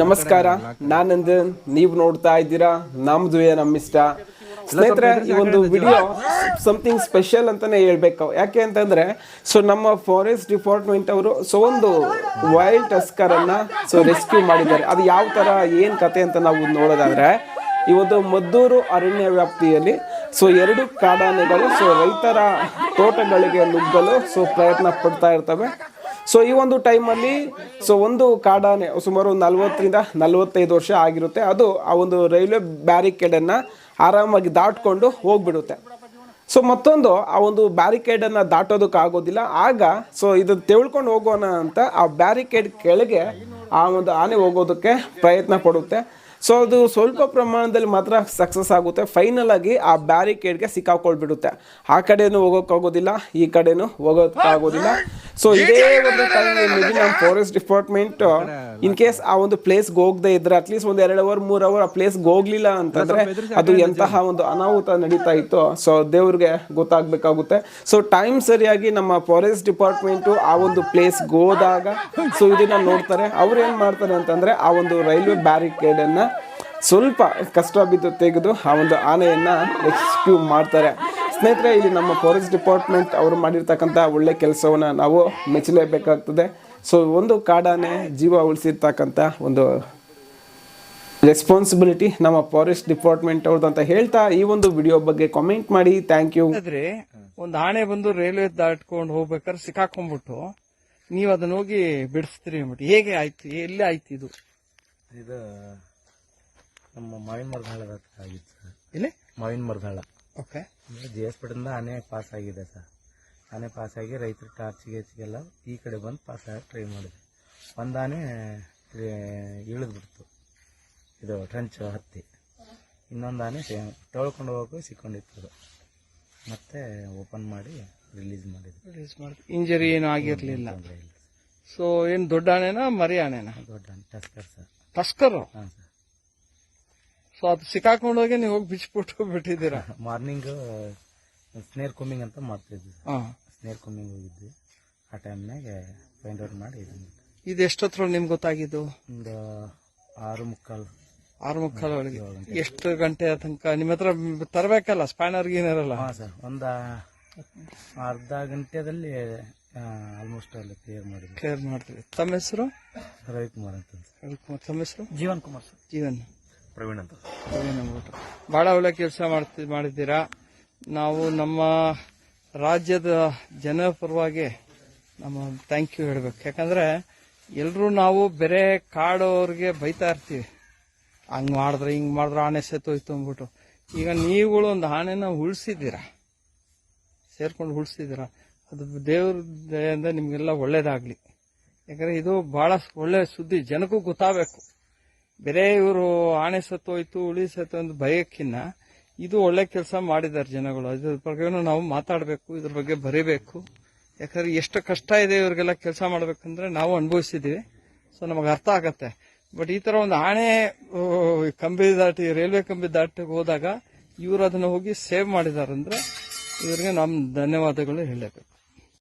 ನಮಸ್ಕಾರ. ನಾನಂದನ್ ನೀವು ನೋಡ್ತಾ ಇದ್ದೀರಾ? ನಮ್ದುವೆ ನಮ್ಮಿಷ್ಟ ಸ್ನೇಹಿತರೆ, ಈ ಒಂದು ವಿಡಿಯೋ ಸಮಥಿಂಗ್ ಸ್ಪೆಷಲ್ ಅಂತಾನೆ ಹೇಳ್ಬೇಕು. ಯಾಕೆ ಅಂತಂದ್ರೆ ಸೊ ನಮ್ಮ ಫಾರೆಸ್ಟ್ ಡಿಪಾರ್ಟ್ಮೆಂಟ್ ಅವರು ಸೊ ಒಂದು ವೈಲ್ಡ್ ಟಸ್ಕರ್ ಅನ್ನ ಸೊ ರೆಸ್ಕ್ಯೂ ಮಾಡಿದ್ದಾರೆ. ಅದು ಯಾವ ತರ, ಏನ್ ಕತೆ ಅಂತ ನಾವು ನೋಡೋದಾದ್ರೆ, ಈ ಒಂದು ಮದ್ದೂರು ಅರಣ್ಯ ವ್ಯಾಪ್ತಿಯಲ್ಲಿ ಸೊ ಎರಡು ಕಾಡಾನೆಗಳು ಸೊ ರೈತರ ತೋಟಗಳಿಗೆ ನುಗ್ಗಲು ಸೊ ಪ್ರಯತ್ನ ಪಡ್ತಾ ಇರ್ತವೆ. ಸೊ ಈ ಒಂದು ಟೈಮಲ್ಲಿ ಸೊ ಒಂದು ಕಾಡಾನೆ, ಸುಮಾರು ನಲ್ವತ್ತರಿಂದ ನಲ್ವತ್ತೈದು ವರ್ಷ ಆಗಿರುತ್ತೆ. ಅದು ಆ ಒಂದು ರೈಲ್ವೆ ಬ್ಯಾರಿಕೇಡನ್ನು ಆರಾಮಾಗಿ ದಾಟ್ಕೊಂಡು ಹೋಗ್ಬಿಡುತ್ತೆ. ಸೊ ಮತ್ತೊಂದು, ಆ ಒಂದು ಬ್ಯಾರಿಕೇಡನ್ನು ದಾಟೋದಕ್ಕೆ ಆಗೋದಿಲ್ಲ. ಆಗ ಸೊ ಇದನ್ನು ತೆಳ್ಕೊಂಡು ಹೋಗೋಣ ಅಂತ ಆ ಬ್ಯಾರಿಕೇಡ್ ಕೆಳಗೆ ಆ ಒಂದು ಆನೆ ಹೋಗೋದಕ್ಕೆ ಪ್ರಯತ್ನ ಪಡುತ್ತೆ. ಸೊ ಅದು ಸ್ವಲ್ಪ ಪ್ರಮಾಣದಲ್ಲಿ ಮಾತ್ರ ಸಕ್ಸಸ್ ಆಗುತ್ತೆ. ಫೈನಲ್ ಆಗಿ ಆ ಬ್ಯಾರಿಕೇಡ್ಗೆ ಸಿಕ್ಕಾಕೊಳ್ಬಿಡುತ್ತೆ. ಆ ಕಡೆನೂ ಹೋಗೋಕ್ಕಾಗೋದಿಲ್ಲ, ಈ ಕಡೆನೂ ಹೋಗೋಕ್ಕಾಗೋದಿಲ್ಲ. ಸೊ ಇದೇ ಒಂದು ಟೈಮ್ ನಮ್ಮ ಫಾರೆಸ್ಟ್ ಡಿಪಾರ್ಟ್ಮೆಂಟ್ ಇನ್ ಕೇಸ್ ಆ ಒಂದು ಪ್ಲೇಸ್ ಹೋಗದೆ ಇದ್ರೆ ಅಟ್ಲೀಸ್ಟ್ ಒಂದು ಎರಡು ಅವರ್ ಮೂರ್ ಅವರ್ ಆ ಪ್ಲೇಸ್ ಹೋಗ್ಲಿಲ್ಲ ಅಂತಂದ್ರೆ ಅದು ಎಂತಹ ಒಂದು ಅನಾಹುತ ನಡೀತಾ ಇತ್ತು ಸೊ ದೇವ್ರಿಗೆ ಗೊತ್ತಾಗ್ಬೇಕಾಗುತ್ತೆ ಸೊ ಟೈಮ್ ಸರಿಯಾಗಿ ನಮ್ಮ ಫಾರೆಸ್ಟ್ ಡಿಪಾರ್ಟ್ಮೆಂಟ್ ಆ ಒಂದು ಪ್ಲೇಸ್ ಹೋದಾಗ ಸೊ ಇದನ್ನ ನೋಡ್ತಾರೆ ಅವ್ರು ಏನ್ ಮಾಡ್ತಾರೆ ಅಂತಂದ್ರೆ ಆ ಒಂದು ರೈಲ್ವೆ ಬ್ಯಾರಿಕೇಡ್ ಅನ್ನ ಸ್ವಲ್ಪ ಕಷ್ಟ ಬಿದ್ದು ತೆಗೆದು ಆ ಒಂದು ಆನೆಯನ್ನ ಎಕ್ಸ್ಕ್ಯೂ ಮಾಡ್ತಾರೆ ಸ್ನೇಹಿತರೆ ಇಲ್ಲಿ ನಮ್ಮ ಫಾರೆಸ್ಟ್ ಡಿಪಾರ್ಟ್ಮೆಂಟ್ ಅವರು ಮಾಡಿರ್ತಕ್ಕಂಥ ಒಳ್ಳೆ ಕೆಲಸವನ್ನ ನಾವು ಮೆಚ್ಚಲೇಬೇಕಾಗ್ತದೆ. ಸೊ ಒಂದು ಕಾಡಾನೆ ಜೀವ ಉಳಿಸಿರ್ತಕ್ಕಂಥ ಒಂದು ರೆಸ್ಪಾನ್ಸಿಬಿಲಿಟಿ ನಮ್ಮ ಫಾರೆಸ್ಟ್ ಡಿಪಾರ್ಟ್ಮೆಂಟ್ ಅವ್ರದ್ದು ಅಂತ ಹೇಳ್ತಾ ಈ ಒಂದು ವಿಡಿಯೋ ಬಗ್ಗೆ ಕಾಮೆಂಟ್ ಮಾಡಿ. ಥ್ಯಾಂಕ್ ಯು ಆದ್ರೆ ಒಂದು ಆಣೆ ಬಂದು ರೈಲ್ವೆ ದಾಟ್ಕೊಂಡು ಹೋಗ್ಬೇಕಾದ್ರೆ ಸಿಕ್ಕಾಕೊಂಡ್ಬಿಟ್ಟು ನೀವು ಅದನ್ನ ಹೋಗಿ ಬಿಡಿಸ್ತೀರಿ ಅಂದ್ಬಿಟ್ಟು. ಹೇಗೆ ಆಯ್ತು? ಎಲ್ಲಿ ಆಯ್ತು ಇದು? ಇದು ನಮ್ಮ ಮಾವಿನ ಮರದಾಳ ಆಗಿತ್ತು ಇಲ್ಲಿ ಮಾವಿನ ಮರದಾಳ ಓಕೆ ಜಿ ಎಸ್ ಪಡೆಯಿಂದ ಆನೆ ಪಾಸ್ ಆಗಿದೆ ಸರ್ ಆನೆ ಪಾಸ್ ಆಗಿ ರೈತರು ಟಾರ್ಚ್ ಗೀಚ್ಗೆಲ್ಲ ಈ ಕಡೆ ಬಂದು ಪಾಸ್ ಆಗಿ ಟ್ರೈ ಮಾಡಿದೆ ಒಂದು ಆನೆ ಇಳಿದ್ಬಿಡ್ತು. ಇದು ಟ್ರಂಚ್ ಹತ್ತಿ. ಇನ್ನೊಂದು ಆನೆ ತೊಳ್ಕೊಂಡು ಹೋಗೋಕೆ ಸಿಕ್ಕೊಂಡಿತ್ತು ಅದು. ಮತ್ತೆ ಓಪನ್ ಮಾಡಿ ರಿಲೀಸ್ ಮಾಡಿದ್ವಿ ರಿಲೀಸ್ ಮಾಡಿ ಇಂಜರಿ ಏನು ಆಗಿರಲಿಲ್ಲ. ಸೊ ಏನು ದೊಡ್ಡ ಆನೆನಾ ಮರಿ ಆನೆನಾ? ದೊಡ್ಡ ಆನೆ ಟಸ್ಕರ್ ಸರ್ ಟಸ್ಕರು ಹಾಂ ಸರ್ ಸೊ ಅದು ಸಿಕ್ಕಾಕೊಂಡು ಹೋಗಿ ನೀವು ಹೋಗಿ ಬಿಚ್ಬಿಟ್ಟು ಬಿಟ್ಟಿದ್ದೀರಾ? ಮಾರ್ನಿಂಗ್ ಸ್ನೇರ್ ಕುಮ್ಮಿಂಗ್ ಅಂತ ಮಾಡ್ತಿದ್ವಿ ಹಾ. ಸ್ನೇರ್ ಕುಮ್ಮಿಂಗ್ ಹೋಗಿದ್ವಿ. ಆ ಟೈಮ್ನಾಗ ಫೈಂಡ್ ಔಟ್ ಮಾಡಿ ಇದನ್ನ ಇದು ಎಷ್ಟೊತ್ತರ ನಿಮ್ಗೆ ಗೊತ್ತಾಗಿದ್ದು? ಒಂದು ಆರು ಮುಕ್ಕಾಲು. ಆರು ಮುಕ್ಕಾಲು ಒಳಗೆ. ಎಷ್ಟು ಗಂಟೆ ತನಕ? ನಿಮ್ಮ ಹತ್ರ ತರಬೇಕಲ್ಲ ಸ್ಪ್ಯಾನರ್ ಗೀನರಲ್ಲ ಹಾಂ ಸರ್ ಒಂದು ಅರ್ಧ ಗಂಟೆದಲ್ಲಿ ಆಲ್ಮೋಸ್ಟ್ ಅಲ್ಲಿ ಕ್ಲಿಯರ್ ಮಾಡಿದ್ವಿ. ಕ್ಲಿಯರ್ ಮಾಡ್ತೀವಿ. ತಮ್ಮ ಹೆಸರು? ರವಿಕುಮಾರ್ ಅಂತ ರವಿಕುಮಾರ್, ತಮ್ಮ ಹೆಸರು? ಜೀವನ್ ಕುಮಾರ್ ಸರ್. ಜೀವನ್. ಪ್ರವೀಣ್ ಅಂತ. ಬಹಳ ಒಳ್ಳೆ ಕೆಲಸ ಮಾಡ್ತಿ, ಮಾಡಿದ್ದೀರಾ? ನಾವು ನಮ್ಮ ರಾಜ್ಯದ ಜನ ಪರವಾಗಿ ನಮ್ಮ ಥ್ಯಾಂಕ್ ಯು ಹೇಳ್ಬೇಕು. ಯಾಕಂದ್ರೆ ಎಲ್ಲರೂ ನಾವು ಬೇರೆ ಕಾಡೋರಿಗೆ ಬೈತಾ ಇರ್ತೀವಿ. ಹಂಗ್ ಮಾಡಿದ್ರೆ ಹಿಂಗ್ ಮಾಡಿದ್ರೆ ಆನೆ ಸೆತ್ತೋಯ್ತು ಅಂದ್ಬಿಟ್ಟು. ಈಗ ನೀವುಗಳು ಒಂದು ಆನೆನ ಉಳಿಸಿದ್ದೀರಾ? ಸೇರ್ಕೊಂಡು ಉಳಿಸಿದ್ದೀರಾ? ಅದು ದೇವ್ರ ದಯಿಂದ ನಿಮಗೆಲ್ಲ ಒಳ್ಳೇದಾಗ್ಲಿ. ಯಾಕಂದ್ರೆ ಇದು ಬಹಳ ಒಳ್ಳೆ ಸುದ್ದಿ. ಜನಕ್ಕೂ ಗೊತ್ತಾಗಬೇಕು. ಬೇರೆ ಇವರು ಆಣೆ ಸತ್ತೋಯ್ತು ಉಳಿ ಸತ್ತು ಅಂತ ಭಯಕ್ಕಿನ್ನ ಇದು ಒಳ್ಳೆ ಕೆಲಸ ಮಾಡಿದ್ದಾರೆ ಜನಗಳು. ಇದ್ರ ಬಗ್ಗೆ ನಾವು ಮಾತಾಡಬೇಕು, ಇದ್ರ ಬಗ್ಗೆ ಬರೀಬೇಕು. ಯಾಕಂದ್ರೆ ಎಷ್ಟು ಕಷ್ಟ ಇದೆ ಇವ್ರಿಗೆಲ್ಲ ಕೆಲಸ ಮಾಡ್ಬೇಕಂದ್ರೆ ನಾವು ಅನುಭವಿಸಿದ್ದೀವಿ. ಸೊ ನಮಗೆ ಅರ್ಥ ಆಗತ್ತೆ. ಬಟ್ ಈ ತರ ಒಂದು ಆಣೆ ಕಂಬಿ ದಾಟಿ, ರೈಲ್ವೆ ಕಂಬಿ ದಾಟಿ ಹೋದಾಗ ಇವರು ಅದನ್ನ ಹೋಗಿ ಸೇವ್ ಮಾಡಿದಾರಂದ್ರೆ ಇವರಿಗೆ ನಮ್ಮ ಧನ್ಯವಾದಗಳು ಹೇಳಬೇಕು.